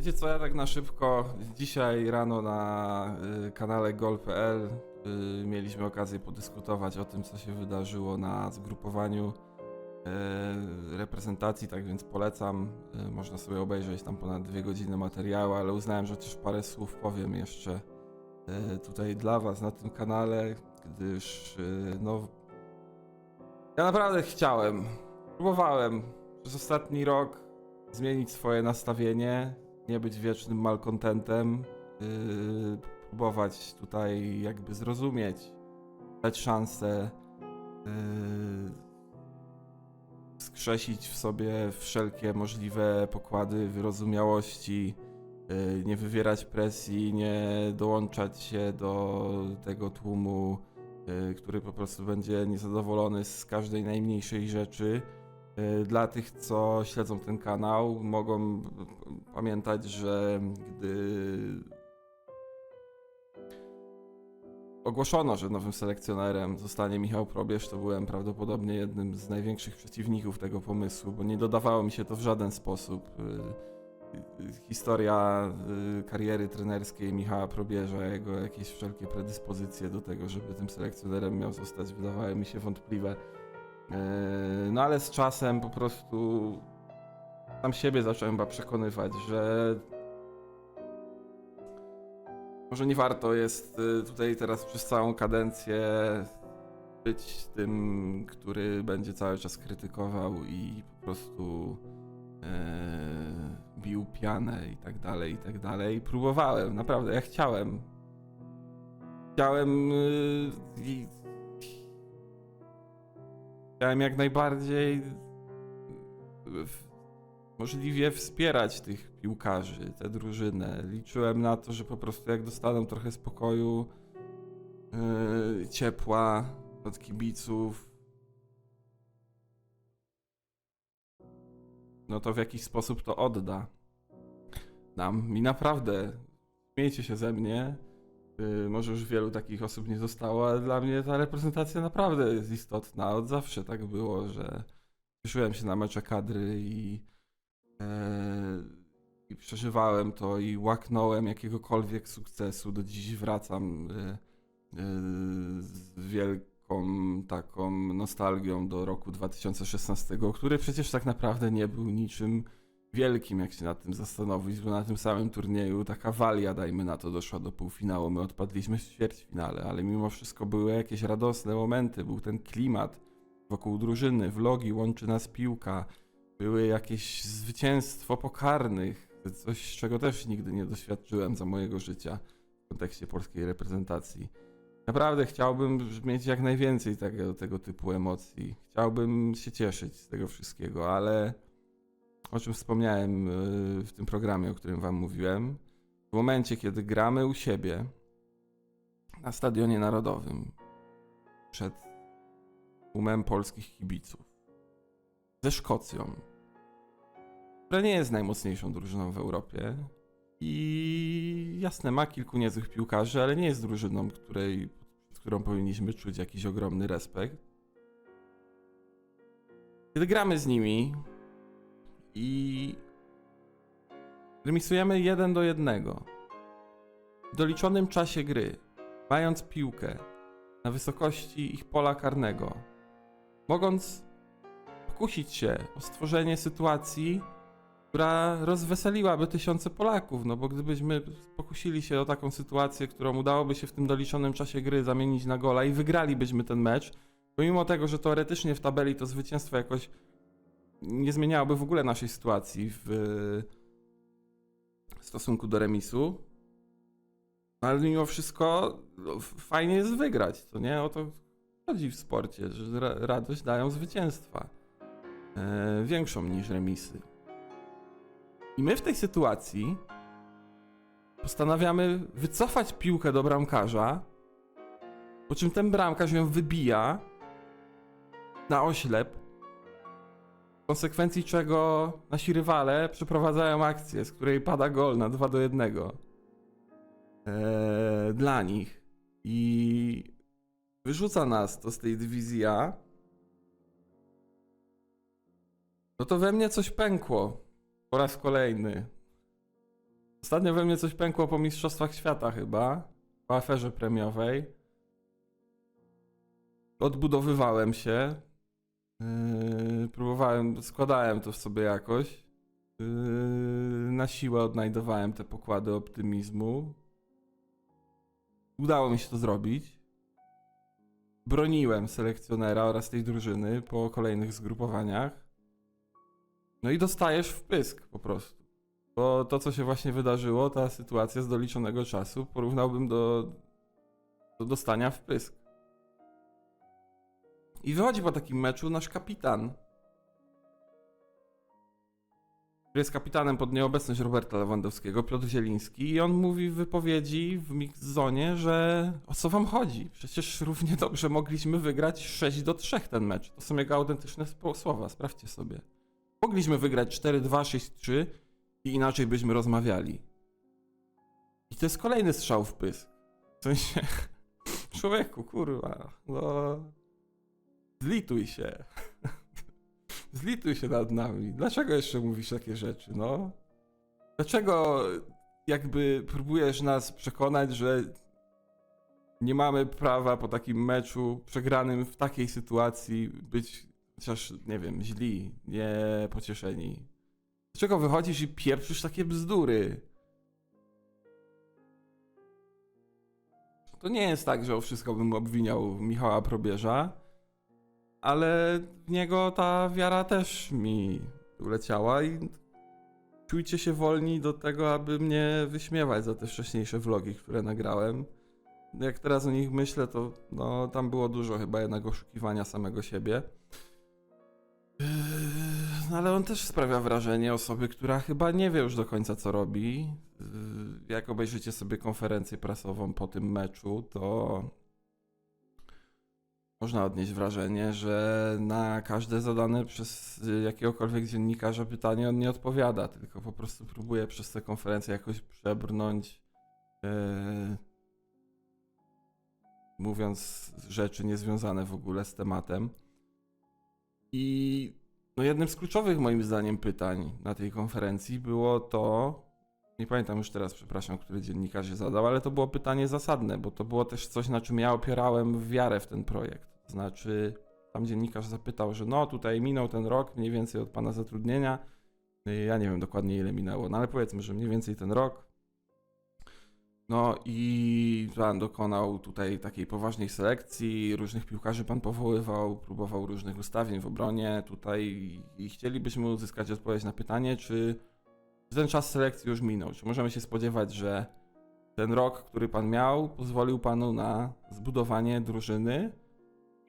Wiecie co, ja tak na szybko dzisiaj rano na y, kanale gol.pl y, mieliśmy okazję podyskutować o tym, co się wydarzyło na zgrupowaniu y, reprezentacji, tak więc polecam. Można sobie obejrzeć tam ponad dwie godziny materiału, ale uznałem, że też parę słów powiem jeszcze tutaj dla was na tym kanale, gdyż no ja naprawdę chciałem, próbowałem przez ostatni rok zmienić swoje nastawienie, nie być wiecznym malkontentem, yy, próbować tutaj jakby zrozumieć, dać szansę, yy, skrzesić w sobie wszelkie możliwe pokłady wyrozumiałości, yy, nie wywierać presji, nie dołączać się do tego tłumu, yy, który po prostu będzie niezadowolony z każdej najmniejszej rzeczy. Y, Dla tych, co śledzą ten kanał, mogą pamiętać, że gdy ogłoszono, że nowym selekcjonerem zostanie Michał Probierz, to byłem prawdopodobnie jednym z największych przeciwników tego pomysłu, bo nie dodawało mi się to w żaden sposób. Y, y, Historia kariery trenerskiej Michała Probierza, jego jakieś wszelkie predyspozycje do tego, żeby tym selekcjonerem miał zostać, wydawały mi się wątpliwe. Yy, No ale z czasem po prostu sam siebie zacząłem chyba przekonywać, że może nie warto jest y, tutaj teraz przez całą kadencję być tym, który będzie cały czas krytykował i po prostu yy, bił pianę i tak dalej, i tak dalej. Próbowałem, naprawdę, ja chciałem. Chciałem yy, chciałem jak najbardziej w- możliwie wspierać tych piłkarzy, tę drużynę. Liczyłem na to, że po prostu jak dostaną trochę spokoju, yy, ciepła od kibiców, no to w jakiś sposób to odda nam. Mi naprawdę, śmiejcie się ze mnie, może już wielu takich osób nie zostało, ale dla mnie ta reprezentacja naprawdę jest istotna. Od zawsze tak było, że cieszyłem się na mecze kadry i, e, i przeżywałem to i łaknąłem jakiegokolwiek sukcesu. Do dziś wracam e, e, z wielką taką nostalgią do roku 2016, który przecież tak naprawdę nie był niczym wielkim, jak się nad tym zastanowić, bo na tym samym turnieju taka walia, dajmy na to, doszła do półfinału. My odpadliśmy w ćwierćfinale, ale mimo wszystko były jakieś radosne momenty, był ten klimat wokół drużyny, vlogi, łączy nas piłka, były jakieś zwycięstwo pokarnych, coś czego też nigdy nie doświadczyłem za mojego życia w kontekście polskiej reprezentacji. Naprawdę chciałbym mieć jak najwięcej tego, tego typu emocji. Chciałbym się cieszyć z tego wszystkiego, ale o czym wspomniałem y, w tym programie, o którym wam mówiłem, w momencie, kiedy gramy u siebie na Stadionie Narodowym przed tłumem polskich kibiców ze Szkocją, która nie jest najmocniejszą drużyną w Europie i jasne, ma kilku niezłych piłkarzy, ale nie jest drużyną, której, przed którą powinniśmy czuć jakiś ogromny respekt. Kiedy gramy z nimi i remisujemy 1 do 1 w doliczonym czasie gry, mając piłkę na wysokości ich pola karnego, mogąc pokusić się o stworzenie sytuacji, która rozweseliłaby tysiące Polaków, no bo gdybyśmy pokusili się o taką sytuację, którą udałoby się w tym doliczonym czasie gry zamienić na gola i wygralibyśmy ten mecz, pomimo tego, że teoretycznie w tabeli to zwycięstwo jakoś nie zmieniałoby w ogóle naszej sytuacji w stosunku do remisu, no ale mimo wszystko no, fajnie jest wygrać, nie? O to chodzi w sporcie, że ra radość dają zwycięstwa. E, większą niż remisy. I my w tej sytuacji postanawiamy wycofać piłkę do bramkarza, po czym ten bramkarz ją wybija na oślep, w konsekwencji czego nasi rywale przeprowadzają akcję, z której pada gol na 2 do 1 eee, dla nich. I wyrzuca nas to z tej dywizji A. No to we mnie coś pękło po raz kolejny. Ostatnio we mnie coś pękło po Mistrzostwach Świata chyba, po aferze premiowej. Odbudowywałem się. Yy, próbowałem, składałem to w sobie jakoś. Yy, na siłę odnajdowałem te pokłady optymizmu. Udało mi się to zrobić. Broniłem selekcjonera oraz tej drużyny po kolejnych zgrupowaniach. No i dostajesz w pysk po prostu. Bo to, co się właśnie wydarzyło, ta sytuacja z doliczonego czasu, porównałbym do, do dostania w pysk. I wychodzi po takim meczu nasz kapitan, który jest kapitanem pod nieobecność Roberta Lewandowskiego, Piotr Zieliński, i on mówi w wypowiedzi w mix-zonie, że o co wam chodzi? Przecież równie dobrze mogliśmy wygrać 6 do 3 ten mecz. To są jego autentyczne słowa, sprawdźcie sobie. Mogliśmy wygrać 4-2, 6-3 i inaczej byśmy rozmawiali. I to jest kolejny strzał w pysk. W sensie, człowieku, kurwa, no... Zlituj się. Zlituj się nad nami. Dlaczego jeszcze mówisz takie rzeczy, no? Dlaczego jakby próbujesz nas przekonać, że nie mamy prawa po takim meczu przegranym w takiej sytuacji być chociaż, nie wiem, źli, nie pocieszeni? Dlaczego wychodzisz i pieprzysz takie bzdury? To nie jest tak, że o wszystko bym obwiniał Michała Probierza, ale w niego ta wiara też mi uleciała i czujcie się wolni do tego, aby mnie wyśmiewać za te wcześniejsze vlogi, które nagrałem. Jak teraz o nich myślę, to no, tam było dużo chyba jednak oszukiwania samego siebie. Yy, No ale on też sprawia wrażenie osoby, która chyba nie wie już do końca co robi. Yy, Jak obejrzycie sobie konferencję prasową po tym meczu, to można odnieść wrażenie, że na każde zadane przez jakiegokolwiek dziennikarza pytanie on nie odpowiada, tylko po prostu próbuje przez tę konferencję jakoś przebrnąć, yy, mówiąc rzeczy niezwiązane w ogóle z tematem. I no jednym z kluczowych moim zdaniem pytań na tej konferencji było to, nie pamiętam już teraz, przepraszam, który dziennikarz je zadał, ale to było pytanie zasadne, bo to było też coś, na czym ja opierałem wiarę w ten projekt. Znaczy, tam dziennikarz zapytał, że no tutaj minął ten rok mniej więcej od pana zatrudnienia. Ja nie wiem dokładnie ile minęło, no ale powiedzmy, że mniej więcej ten rok. No i pan dokonał tutaj takiej poważnej selekcji, różnych piłkarzy pan powoływał, próbował różnych ustawień w obronie tutaj i chcielibyśmy uzyskać odpowiedź na pytanie, czy ten czas selekcji już minął? Czy możemy się spodziewać, że ten rok, który pan miał, pozwolił panu na zbudowanie drużyny,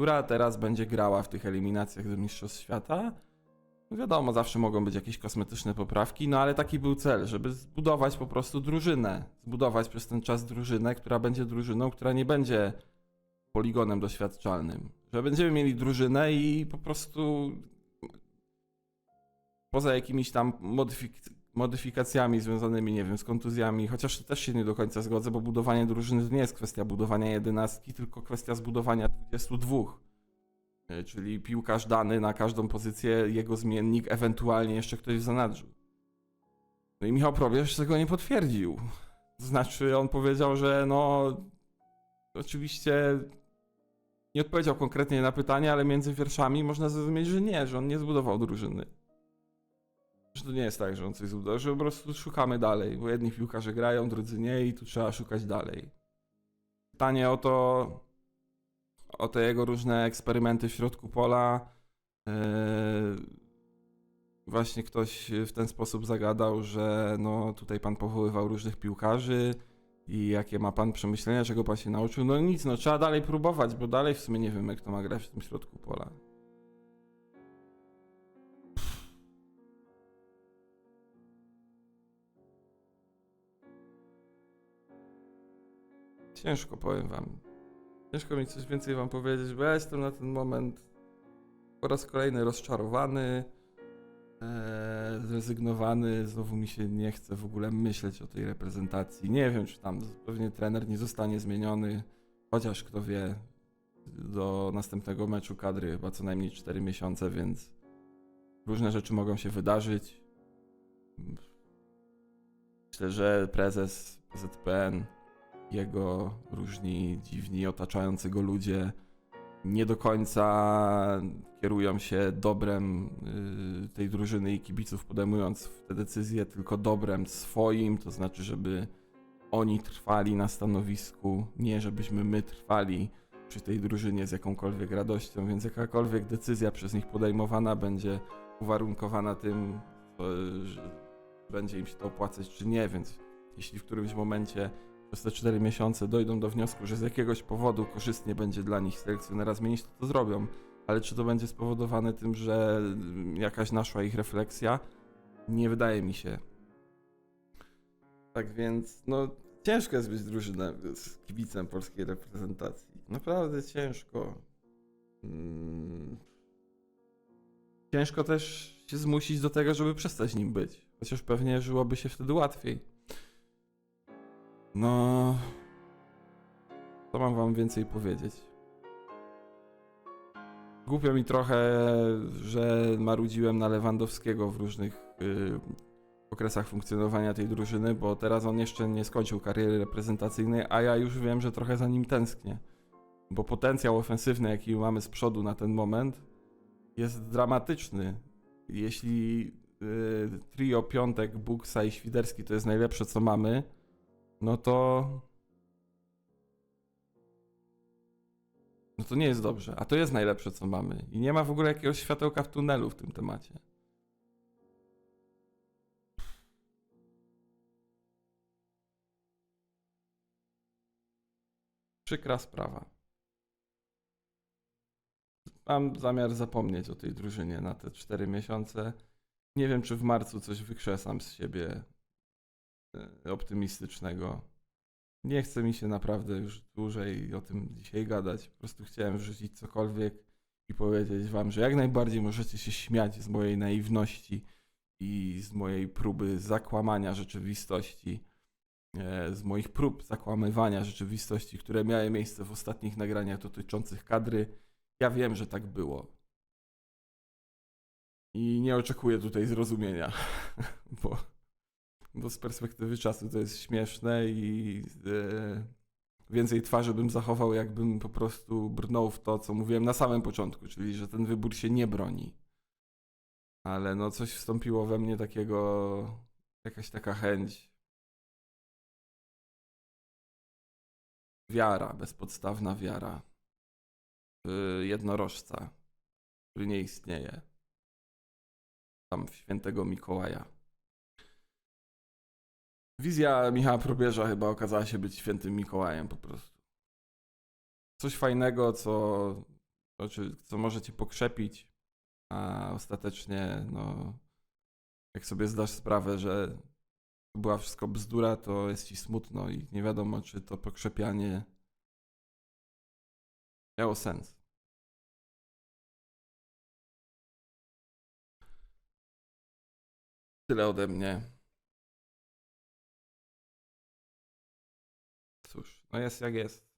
która teraz będzie grała w tych eliminacjach do Mistrzostw Świata? No wiadomo, zawsze mogą być jakieś kosmetyczne poprawki, no ale taki był cel, żeby zbudować po prostu drużynę. Zbudować przez ten czas drużynę, która będzie drużyną, która nie będzie poligonem doświadczalnym. Że będziemy mieli drużynę i po prostu poza jakimiś tam modyfik- modyfikacjami związanymi, nie wiem, z kontuzjami, chociaż też się nie do końca zgodzę, bo budowanie drużyny to nie jest kwestia budowania jedenastki, tylko kwestia zbudowania 22. E, Czyli piłkarz dany na każdą pozycję, jego zmiennik, ewentualnie jeszcze ktoś w zanadrzu. No i Michał Probierz tego nie potwierdził. To znaczy, on powiedział, że no, oczywiście nie odpowiedział konkretnie na pytanie, ale między wierszami można zrozumieć, że nie, że on nie zbudował drużyny. Że to nie jest tak, że on coś zbudował, że po prostu szukamy dalej, bo jedni piłkarze grają, drudzy nie i tu trzeba szukać dalej. Pytanie o to, o te jego różne eksperymenty w środku pola. Yy, właśnie ktoś w ten sposób zagadał, że no tutaj pan powoływał różnych piłkarzy i jakie ma pan przemyślenia, czego pan się nauczył. No nic, no trzeba dalej próbować, bo dalej w sumie nie wiemy, kto ma grać w tym środku pola. Ciężko powiem wam. Ciężko mi coś więcej wam powiedzieć, bo ja jestem na ten moment po raz kolejny rozczarowany, e, zrezygnowany. Znowu mi się nie chce w ogóle myśleć o tej reprezentacji. Nie wiem, czy tam pewnie trener nie zostanie zmieniony, chociaż kto wie, do następnego meczu kadry chyba co najmniej 4 miesiące, więc różne rzeczy mogą się wydarzyć. Myślę, że prezes ZPN, jego różni dziwni otaczający go ludzie nie do końca kierują się dobrem y, tej drużyny i kibiców, podejmując te decyzje, tylko dobrem swoim, to znaczy, żeby oni trwali na stanowisku, nie żebyśmy my trwali przy tej drużynie z jakąkolwiek radością, więc jakakolwiek decyzja przez nich podejmowana będzie uwarunkowana tym, że będzie im się to opłacać czy nie, więc jeśli w którymś momencie przez te 4 miesiące dojdą do wniosku, że z jakiegoś powodu korzystnie będzie dla nich selekcjonera zmienić, to to zrobią. Ale czy to będzie spowodowane tym, że jakaś naszła ich refleksja? Nie wydaje mi się. Tak więc, no, ciężko jest być drużynem, z kibicem polskiej reprezentacji. Naprawdę ciężko. Mm. Ciężko też się zmusić do tego, żeby przestać nim być. Chociaż pewnie żyłoby się wtedy łatwiej. No. Co mam wam więcej powiedzieć? Głupio mi trochę, że marudziłem na Lewandowskiego w różnych y, okresach funkcjonowania tej drużyny, bo teraz on jeszcze nie skończył kariery reprezentacyjnej, a ja już wiem, że trochę za nim tęsknię. Bo potencjał ofensywny, jaki mamy z przodu na ten moment, jest dramatyczny. Jeśli y, trio Piątek, Buksa i Świderski to jest najlepsze, co mamy, no to. No to nie jest dobrze. A to jest najlepsze, co mamy. I nie ma w ogóle jakiegoś światełka w tunelu w tym temacie. Przykra sprawa. Mam zamiar zapomnieć o tej drużynie na te 4 miesiące. Nie wiem, czy w marcu coś wykrzesam z siebie optymistycznego. Nie chce mi się naprawdę już dłużej o tym dzisiaj gadać. Po prostu chciałem wrzucić cokolwiek i powiedzieć wam, że jak najbardziej możecie się śmiać z mojej naiwności i z mojej próby zakłamania rzeczywistości, e, z moich prób zakłamywania rzeczywistości, które miały miejsce w ostatnich nagraniach dotyczących kadry. Ja wiem, że tak było. I nie oczekuję tutaj zrozumienia, bo, bo z perspektywy czasu to jest śmieszne i e, więcej twarzy bym zachował, jakbym po prostu brnął w to, co mówiłem na samym początku, czyli że ten wybór się nie broni. Ale no coś wstąpiło we mnie takiego, jakaś taka chęć. Wiara, bezpodstawna wiara w jednorożca, który nie istnieje. Tam w świętego Mikołaja. Wizja Michała Probierza chyba okazała się być świętym Mikołajem po prostu. Coś fajnego, co, co może cię pokrzepić, a ostatecznie, no, jak sobie zdasz sprawę, że była wszystko bzdura, to jest ci smutno i nie wiadomo, czy to pokrzepianie miało sens. Tyle ode mnie. No jest jak jest.